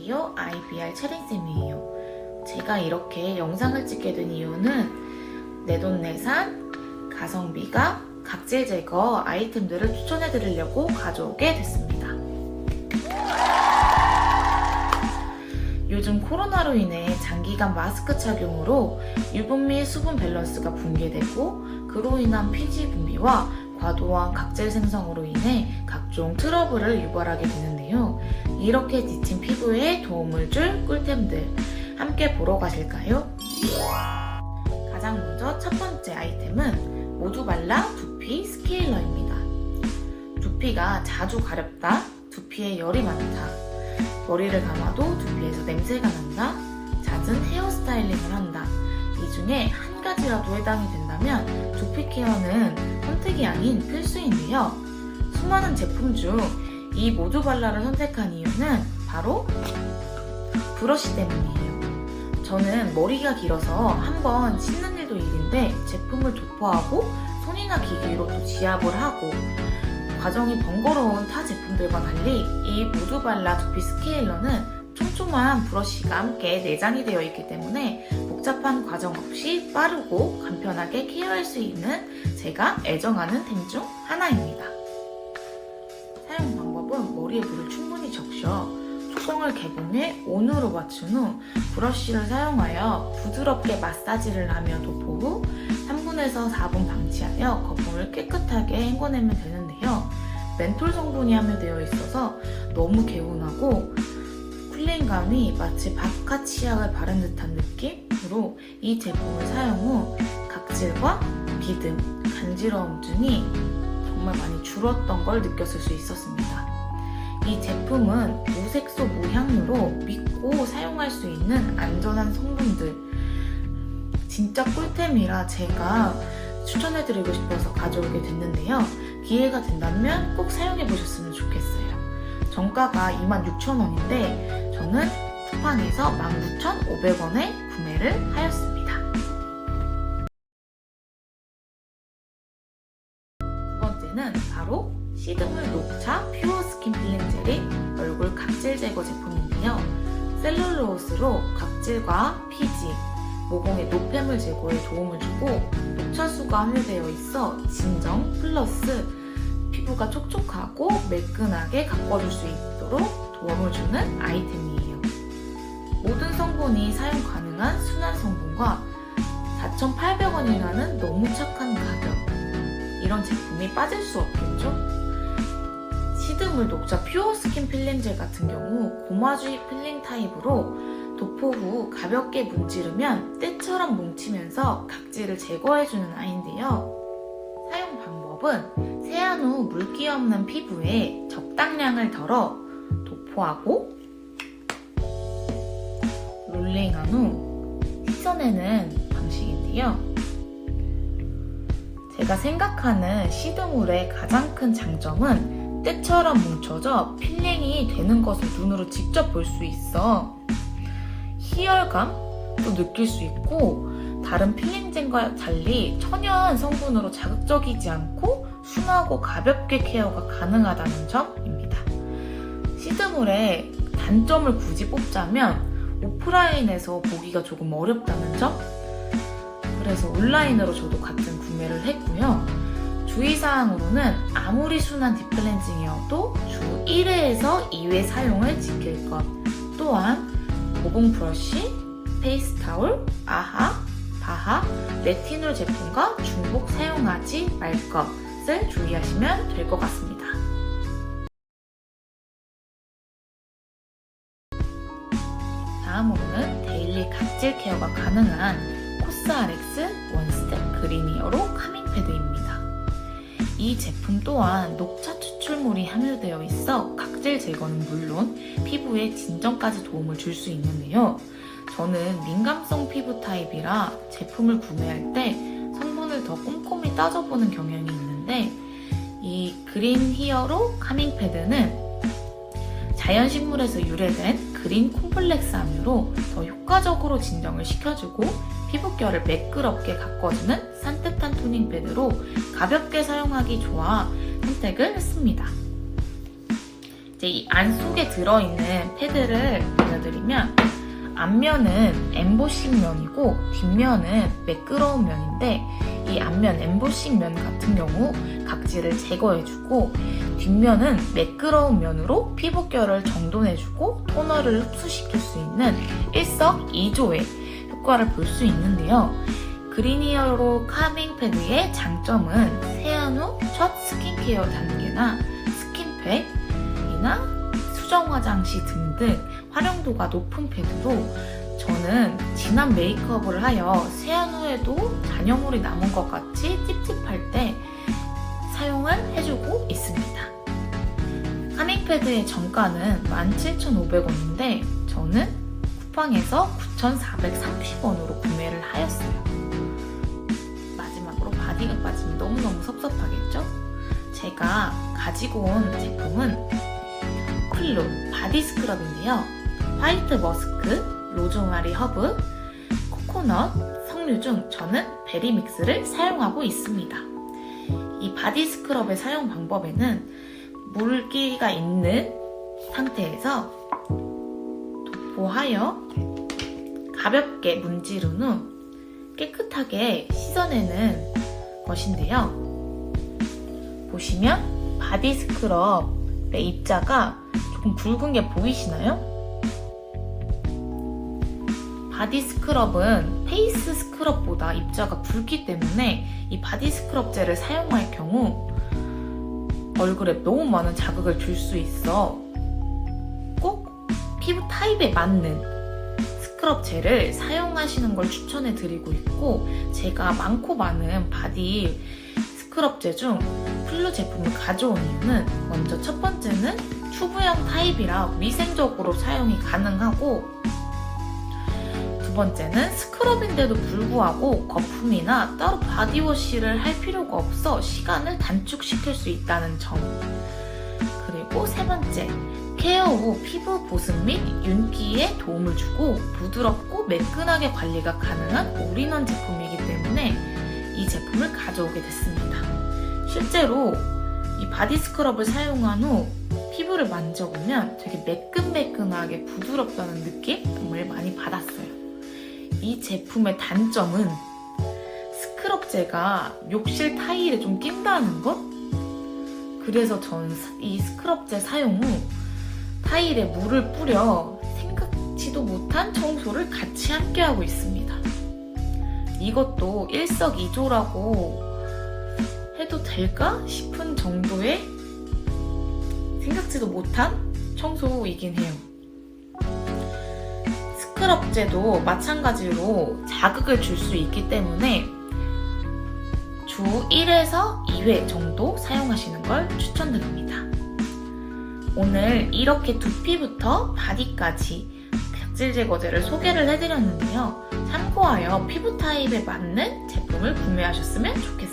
안녕하세요. IBR 채린쌤이에요. 제가 이렇게 영상을 찍게 된 이유는 내돈내산, 가성비가 각질 제거 아이템들을 추천해 드리려고 가져오게 됐습니다. 요즘 코로나로 인해 장기간 마스크 착용으로 유분 및 수분 밸런스가 붕괴되고 그로 인한 피지 분비와 과도한 각질 생성으로 인해 각 종 트러블을 유발하게 되는데요. 이렇게 지친 피부에 도움을 줄 꿀템들 함께 보러 가실까요? 가장 먼저 첫 번째 아이템은 모두발라 두피 스케일러입니다. 두피가 자주 가렵다, 두피에 열이 많다, 머리를 감아도 두피에서 냄새가 난다, 잦은 헤어스타일링을 한다. 이 중에 한 가지라도 해당이 된다면 두피 케어는 선택이 아닌 필수인데요. 수많은 제품 중 이 모두 발라를 선택한 이유는 바로 브러쉬 때문이에요. 저는 머리가 길어서 한번 씻는 일도 일인데 제품을 도포하고 손이나 기계로 또 지압을 하고 과정이 번거로운 타 제품들과 달리 이 모두 발라 두피 스케일러는 촘촘한 브러쉬가 함께 내장이 되어 있기 때문에 복잡한 과정 없이 빠르고 간편하게 케어할 수 있는 제가 애정하는 템 중 하나입니다. 적셔 뚜껑을 개봉해 온으로 맞춘 후 브러쉬를 사용하여 부드럽게 마사지를 하며 도포 후 3분에서 4분 방치하여 거품을 깨끗하게 헹궈내면 되는데요. 멘톨 성분이 함유되어 있어서 너무 개운하고 쿨링감이 마치 바카 치약을 바른 듯한 느낌으로 이 제품을 사용 후 각질과 비듬, 간지러움 등이 정말 많이 줄었던 걸 느꼈을 수 있었습니다. 이 제품은 무색소 무향유로 믿고 사용할 수 있는 안전한 성분들 진짜 꿀템이라 제가 추천해드리고 싶어서 가져오게 됐는데요. 기회가 된다면 꼭 사용해 보셨으면 좋겠어요. 정가가 26,000원인데 저는 쿠팡에서 19,500원에 구매를 하였습니다. 두 번째는 바로 시드물 녹차 퓨어 스킨 필링 젤이 얼굴 각질 제거 제품인데요. 셀룰로스로 각질과 피지, 모공의 노폐물 제거에 도움을 주고 녹차수가 함유되어 있어 진정 플러스 피부가 촉촉하고 매끈하게 가꿔줄 수 있도록 도움을 주는 아이템이에요. 모든 성분이 사용 가능한 순한 성분과 4,800원이라는 너무 착한 가격. 이런 제품이 빠질 수 없겠죠? 시드물 녹차 퓨어 스킨 필링 젤 같은 경우 고마주의 필링 타입으로 도포 후 가볍게 문지르면 때처럼 뭉치면서 각질을 제거해주는 아이인데요. 사용 방법은 세안 후 물기 없는 피부에 적당량을 덜어 도포하고 롤링한 후 씻어내는 방식인데요. 제가 생각하는 시드물의 가장 큰 장점은 때처럼 뭉쳐져 필링이 되는 것을 눈으로 직접 볼 수 있어 희열감도 느낄 수 있고 다른 필링젠과 달리 천연 성분으로 자극적이지 않고 순하고 가볍게 케어가 가능하다는 점입니다. 시드물의 단점을 굳이 뽑자면 오프라인에서 보기가 조금 어렵다는 점? 그래서 온라인으로 저도 같은 구매를 했고요. 주의사항으로는 아무리 순한 딥클렌징이어도 주 1회에서 2회 사용을 지킬 것. 또한 모공 브러쉬, 페이스 타올, 아하, 바하, 레티놀 제품과 중복 사용하지 말 것을 주의하시면 될 것 같습니다. 다음으로는 데일리 각질 케어가 가능한 코스RX 원스텝 그리니어로 카밍 패드입니다. 이 제품 또한 녹차 추출물이 함유되어 있어 각질 제거는 물론 피부에 진정까지 도움을 줄 수 있는데요. 저는 민감성 피부 타입이라 제품을 구매할 때 성분을 더 꼼꼼히 따져보는 경향이 있는데 이 그린 히어로 카밍 패드는 자연식물에서 유래된 그린 콤플렉스 함유로 더 효과적으로 진정을 시켜주고 피부결을 매끄럽게 가꿔주는 산뜻한 토닝 패드로 가볍게 사용하기 좋아 선택을 했습니다. 이제 이 안 속에 들어있는 패드를 보여드리면 앞면은 엠보싱 면이고 뒷면은 매끄러운 면인데 이 앞면 엠보싱 면 같은 경우 각질을 제거해주고 뒷면은 매끄러운 면으로 피부결을 정돈해주고 토너를 흡수시킬 수 있는 일석이조의 효과를 볼 수 있는데요. 그리니어로 카밍 패드의 장점은 세안 후 첫 스킨케어 단계나 스킨팩이나 수정 화장 시 등등 활용도가 높은 패드로 저는 진한 메이크업을 하여 세안 후에도 잔여물이 남은 것 같이 찝찝할 때 사용을 해주고 있습니다. 카밍 패드의 정가는 17,500원인데 저는 쿠팡에서 9,430원으로 구매를 하였어요. 마지막으로 바디가 빠지면 너무너무 섭섭하겠죠? 제가 가지고 온 제품은 쿨루 바디 스크럽인데요. 화이트 머스크, 로즈마리 허브, 코코넛, 석류 중 저는 베리 믹스를 사용하고 있습니다. 이 바디 스크럽의 사용 방법에는 물기가 있는 상태에서 도포하여 가볍게 문지른 후 깨끗하게 씻어내는 것인데요. 보시면 바디 스크럽의 입자가 조금 굵은 게 보이시나요? 바디 스크럽은 페이스 스크럽보다 입자가 굵기 때문에 이 바디 스크럽 젤을 사용할 경우 얼굴에 너무 많은 자극을 줄 수 있어 꼭 피부 타입에 맞는 스크럽 젤을 사용하시는 걸 추천해 드리고 있고 제가 많고 많은 바디 스크럽 젤중 플루 제품을 가져온 이유는 먼저 첫 번째는 튜브형 타입이라 위생적으로 사용이 가능하고 두 번째는 스크럽인데도 불구하고 거품이나 따로 바디워시를 할 필요가 없어 시간을 단축시킬 수 있다는 점. 그리고 세 번째, 케어 후 피부 보습 및 윤기에 도움을 주고 부드럽고 매끈하게 관리가 가능한 올인원 제품이기 때문에 이 제품을 가져오게 됐습니다. 실제로 이 바디 스크럽을 사용한 후 피부를 만져보면 되게 매끈매끈하게 부드럽다는 느낌을 많이 받았어요. 이 제품의 단점은 스크럽제가 욕실 타일에 좀 낀다는 것? 그래서 저는 이 스크럽제 사용 후 타일에 물을 뿌려 생각지도 못한 청소를 같이 함께 하고 있습니다. 이것도 일석이조라고 해도 될까 싶은 정도의 생각지도 못한 청소이긴 해요. 스크럽제도 마찬가지로 자극을 줄 수 있기 때문에 주 1에서 2회 정도 사용하시는 걸 추천드립니다. 오늘 이렇게 두피부터 바디까지 각질 제거제를 소개를 해드렸는데요. 참고하여 피부 타입에 맞는 제품을 구매하셨으면 좋겠습니다.